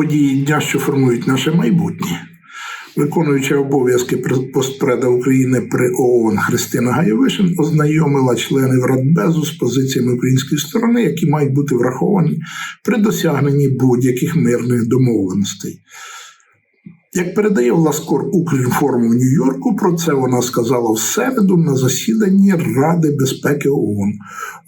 події дня, що формують наше майбутнє. Виконуюча обов'язки постпреда України при ООН Христина Гаєвишин ознайомила членів Радбезу з позиціями української сторони, які мають бути враховані при досягненні будь-яких мирних домовленостей. Як передає Власкор Укрінформ у Нью-Йорку, про це вона сказала в середу на засіданні Ради безпеки ООН.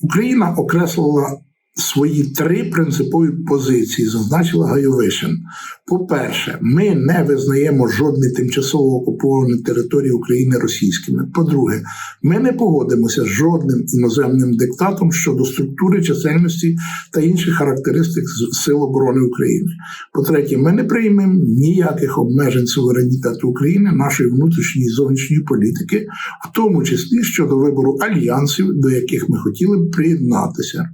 Україна окреслила свої три принципові позиції, зазначила Гайовишин. По-перше, ми не визнаємо жодні тимчасово окуповані території України російськими. По-друге, ми не погодимося з жодним іноземним диктатом щодо структури чисельності та інших характеристик Сил оборони України. По-третє, ми не приймемо ніяких обмежень суверенітету України, нашої внутрішньої і зовнішньої політики, в тому числі щодо вибору альянсів, до яких ми хотіли б приєднатися.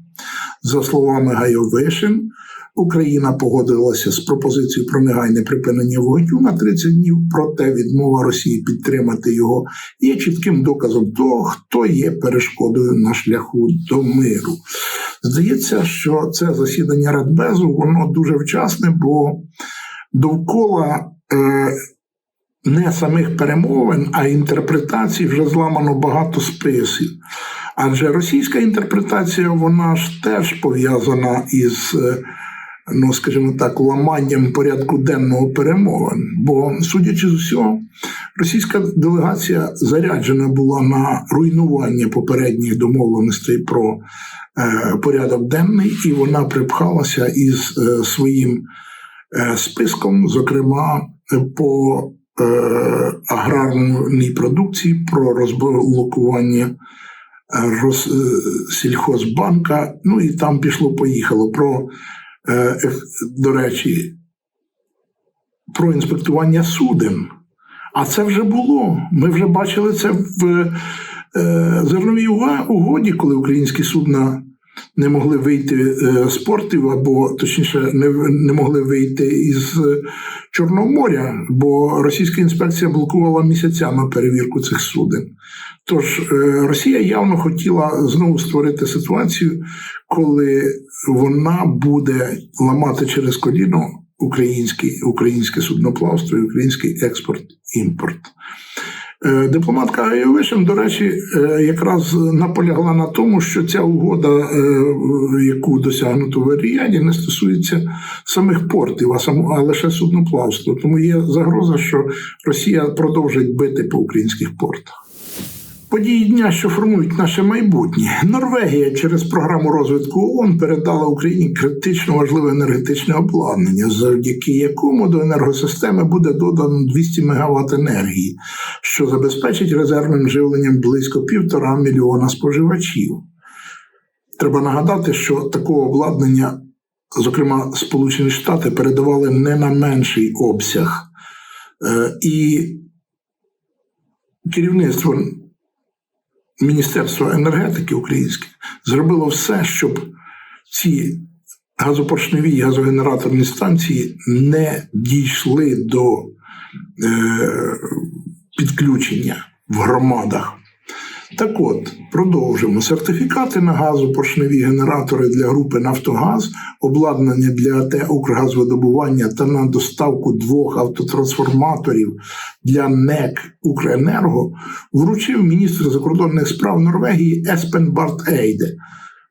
За словами Гайовишин, Україна погодилася з пропозицією про негайне припинення вогню на 30 днів, проте відмова Росії підтримати його є чітким доказом того, хто є перешкодою на шляху до миру. Здається, що це засідання Радбезу воно дуже вчасне, бо довкола. Е, не самих перемовин, а інтерпретацій вже зламано багато списів. Адже російська інтерпретація, вона ж теж пов'язана із, е, ну скажімо так, ламанням порядку денного перемовин. Бо, судячи з усього, російська делегація заряджена була на руйнування попередніх домовленостей про е, порядок денний, і вона припхалася із е, своїм е, списком, зокрема, по е, аграрній продукції, про розблокування. Сільхозбанка, ну і там пішло-поїхало. Про, е, до речі, про інспектування суден. А це вже було. Ми вже бачили це в е, зерновій угоді, коли українські судна не могли вийти е, з портів, або точніше, не, не могли вийти із Чорного моря, бо російська інспекція блокувала місяцями перевірку цих суден. Тож е, Росія явно хотіла знову створити ситуацію, коли вона буде ламати через коліно українське, українське судноплавство і український експорт-імпорт. Е, дипломатка Айовишин, до речі, е, якраз наполягла на тому, що ця угода, яку досягнуто в Ріяді, не стосується самих портів, а лише судноплавства. Тому є загроза, що Росія продовжить бити по українських портах. Події дня, що формують наше майбутнє, Норвегія через програму розвитку ООН передала Україні критично важливе енергетичне обладнання, завдяки якому до енергосистеми буде додано 200 МВт енергії, що забезпечить резервним живленням близько півтора мільйона споживачів. Треба нагадати, що такого обладнання, зокрема Сполучені Штати, передавали не на менший обсяг. Е, і керівництво Міністерство енергетики українське зробило все, щоб ці газопоршневі і газогенераторні станції не дійшли до е, підключення в громадах. Так от, продовжимо. Сертифікати на газопоршневі генератори для групи Нафтогаз, обладнання для АТ Укргазвидобування та на доставку двох автотрансформаторів для НЕК Укренерго вручив міністр закордонних справ Норвегії Еспен Барт Ейде,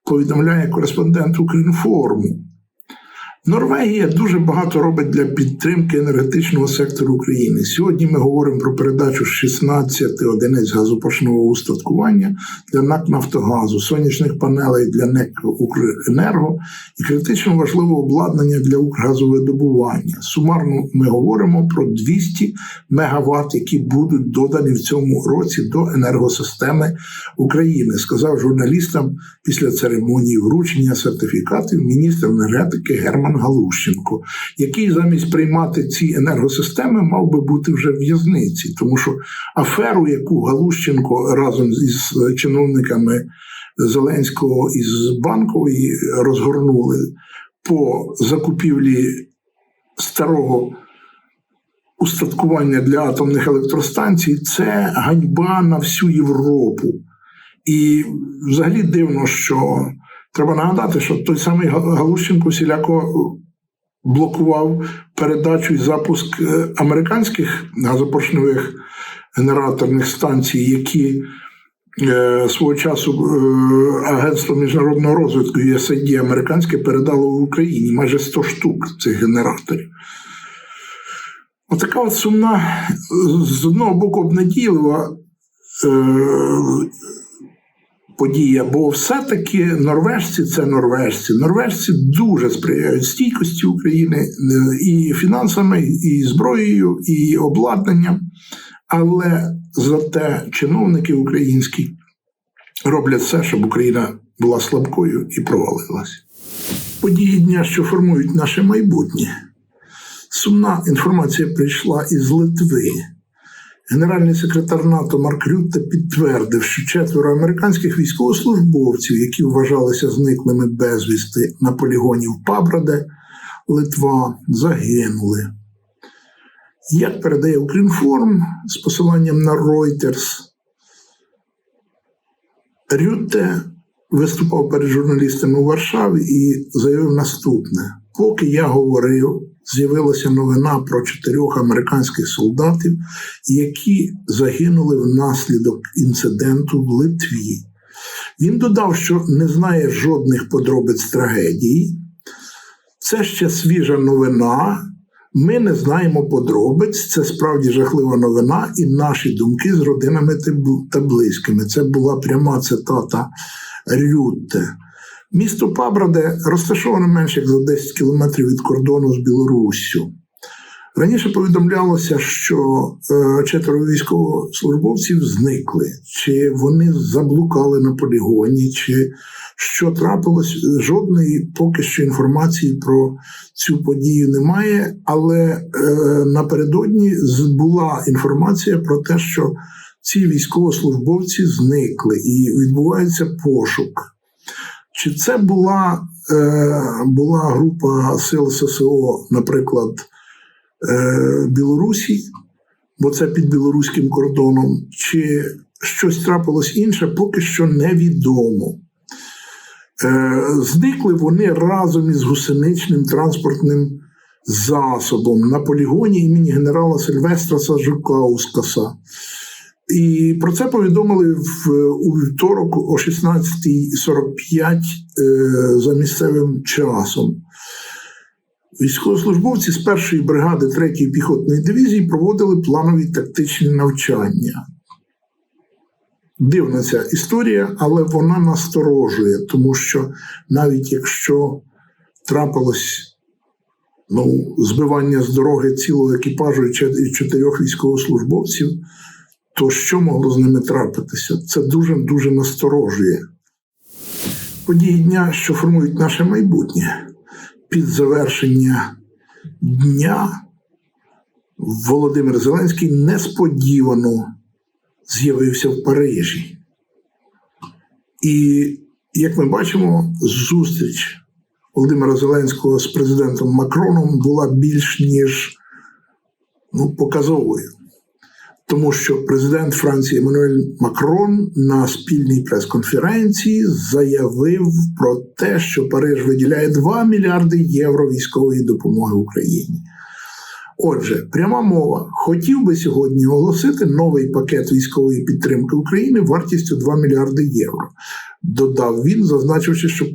повідомляє кореспондент Укрінформу. Норвегія дуже багато робить для підтримки енергетичного сектору України. Сьогодні ми говоримо про передачу 16 одиниць газопоршного устаткування для НАК Нафтогазу, сонячних панелей для НЕК Укренерго і критично важливе обладнання для Укргазовидобування. Сумарно ми говоримо про 200 мегаватт, які будуть додані в цьому році до енергосистеми України, сказав журналістам після церемонії вручення сертифікатів міністр енергетики Герман. Галущенко, який замість приймати ці енергосистеми мав би бути вже в в'язниці, тому що аферу, яку Галущенко разом із чиновниками Зеленського із банкової розгорнули по закупівлі старого устаткування для атомних електростанцій це ганьба на всю Європу. І взагалі дивно, що треба нагадати, що той самий Га- Галущенко всіляко блокував передачу і запуск е, американських газопоршневих генераторних станцій, які е, свого часу е, Агентство міжнародного розвитку USAID американське передало в Україні майже 100 штук цих генераторів. Отака от сумна, з одного боку, обнадійлива е, подія, бо все-таки норвежці це норвежці. Норвежці дуже сприяють стійкості України е, і фінансами, і зброєю, і обладнанням. Але зате чиновники українські роблять все, щоб Україна була слабкою і провалилась. Події дня, що формують наше майбутнє. Сумна інформація прийшла із Литви. Генеральний секретар НАТО Марк Рютте підтвердив, що четверо американських військовослужбовців, які вважалися зниклими безвісти на полігоні в Пабраде, Литва, загинули. Як передає Укрінформ з посиланням на Reuters, Рютте виступав перед журналістами у Варшаві і заявив наступне: поки я говорив, з'явилася новина про чотирьох американських солдатів, які загинули внаслідок інциденту в Литві. Він додав, що не знає жодних подробиць трагедії. Це ще свіжа новина. Ми не знаємо подробиць. Це справді жахлива новина, і наші думки з родинами та- близькими. Це була пряма цитата Рютте. Місто Пабраде розташоване менше як за 10 кілометрів від кордону з Білоруссю. Раніше повідомлялося, що е, четверо військовослужбовців зникли, чи вони заблукали на полігоні, чи що трапилось. Жодної поки що інформації про цю подію немає. Але е, напередодні була інформація про те, що ці військовослужбовці зникли і відбувається пошук. Чи це була, е, була група сил ССО, наприклад, е, Білорусі, бо це під білоруським кордоном, чи щось трапилось інше, поки що невідомо. Е, зникли вони разом із гусеничним транспортним засобом на полігоні імені генерала Сильвестраса Жукаускаса. І про це повідомили в, у вівторок о 16.45 е, за місцевим часом. Військовослужбовці з першої бригади 3-ї піхотної дивізії проводили планові тактичні навчання. Дивна ця історія, але вона насторожує, тому що навіть якщо трапилось ну, збивання з дороги цілого екіпажу і чотирьох військовослужбовців, то що могло з ними трапитися? Це дуже дуже насторожує. Події дня, що формують наше майбутнє. Під завершення дня Володимир Зеленський несподівано з'явився в Парижі. І, як ми бачимо, зустріч Володимира Зеленського з президентом Макроном була більш ніж ну, показовою. Тому що президент Франції Еммануель Макрон на спільній прес-конференції заявив про те, що Париж виділяє 2 мільярди євро військової допомоги Україні. Отже, пряма мова хотів би сьогодні оголосити новий пакет військової підтримки України вартістю 2 мільярди євро. Додав він, зазначивши, що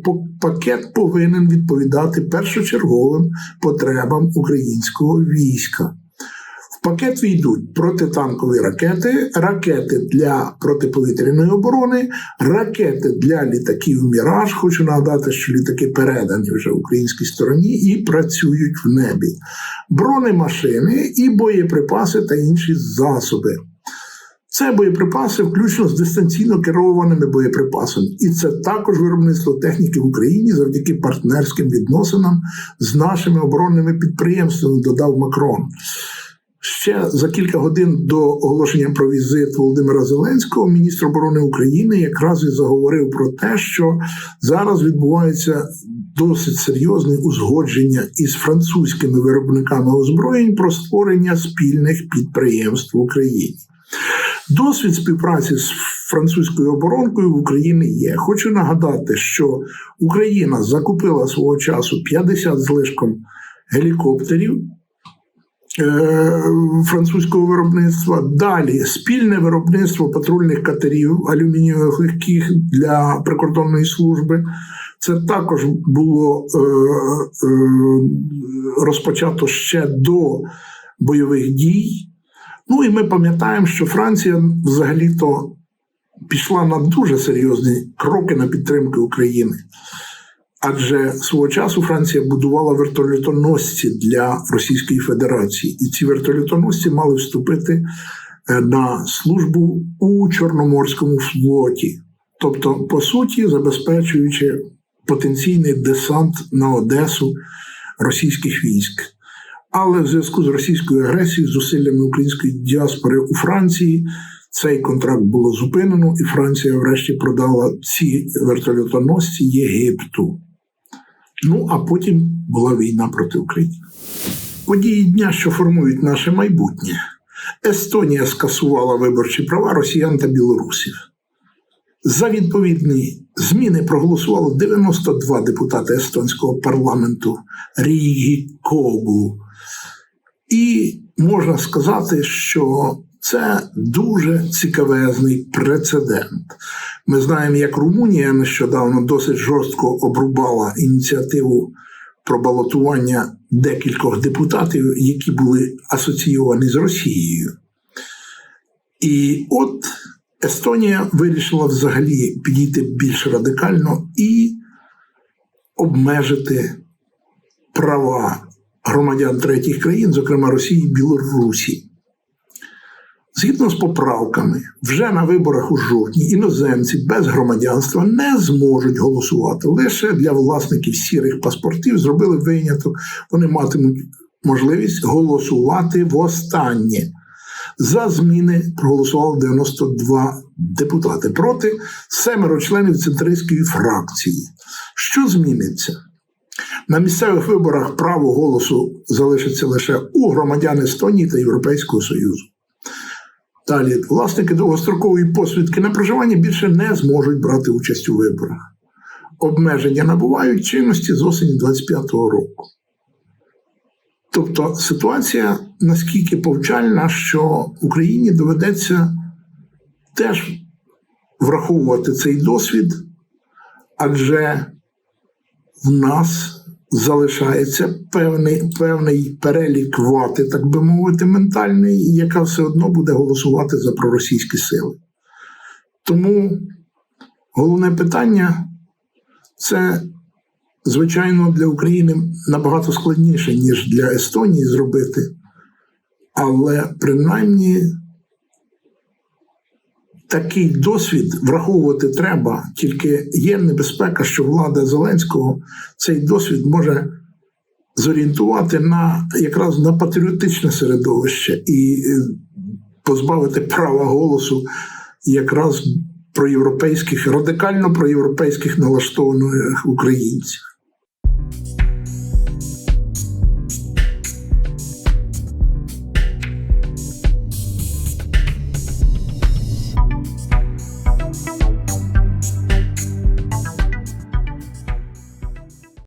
пакет повинен відповідати першочерговим потребам українського війська. Пакет війдуть протитанкові ракети, ракети для протиповітряної оборони, ракети для літаків Міраж. Хочу нагадати, що літаки передані вже українській стороні і працюють в небі, бронемашини і боєприпаси та інші засоби. Це боєприпаси, включно з дистанційно керованими боєприпасами, і це також виробництво техніки в Україні завдяки партнерським відносинам з нашими оборонними підприємствами, додав Макрон. Ще за кілька годин до оголошення про візит Володимира Зеленського, міністр оборони України якраз і заговорив про те, що зараз відбуваються досить серйозне узгодження із французькими виробниками озброєнь про створення спільних підприємств в Україні. Досвід співпраці з французькою оборонкою в Україні є. Хочу нагадати, що Україна закупила свого часу 50 з лишком гелікоптерів французького виробництва. Далі спільне виробництво патрульних катерів алюмінієвих легких для прикордонної служби. Це також було е, е, розпочато ще до бойових дій. Ну і ми пам'ятаємо, що Франція взагалі-то пішла на дуже серйозні кроки на підтримку України. Адже свого часу Франція будувала вертольотоносці для Російської Федерації, і ці вертольотоносці мали вступити е, на службу у Чорноморському флоті, тобто, по суті, забезпечуючи потенційний десант на Одесу російських військ. Але в зв'язку з російською агресією, зусиллями української діаспори у Франції, цей контракт було зупинено, і Франція врешті продала ці вертольотоносці Єгипту. Ну а потім була війна проти України. Події дня, що формують наше майбутнє. Естонія скасувала виборчі права росіян та білорусів. За відповідні зміни проголосувало 92 депутати естонського парламенту Рігі Кобу. І можна сказати, що це дуже цікавезний прецедент. Ми знаємо, як Румунія нещодавно досить жорстко обрубала ініціативу про балотування декількох депутатів, які були асоційовані з Росією. І от Естонія вирішила взагалі підійти більш радикально і обмежити права громадян третіх країн, зокрема Росії і Білорусі. Згідно з поправками, вже на виборах у жовтні іноземці без громадянства не зможуть голосувати. Лише для власників сірих паспортів зробили виняток, вони матимуть можливість голосувати востаннє. За зміни проголосували 92 депутати проти семеро членів центристської фракції. Що зміниться? На місцевих виборах право голосу залишиться лише у громадян Естонії та Європейського Союзу. Далі, власники довгострокової посвідки на проживання більше не зможуть брати участь у виборах. Обмеження набувають чинності з осені 25-го року. Тобто ситуація наскільки повчальна, що Україні доведеться теж враховувати цей досвід, адже в нас залишається певний певний перелік вати, так би мовити, ментальний, яка все одно буде голосувати за проросійські сили. Тому головне питання це, звичайно, для України набагато складніше, ніж для Естонії зробити, але принаймні. Такий досвід враховувати треба, тільки є небезпека, що влада Зеленського цей досвід може зорієнтувати на якраз на патріотичне середовище і е, позбавити права голосу якраз проєвропейських, радикально проєвропейських налаштованих українців.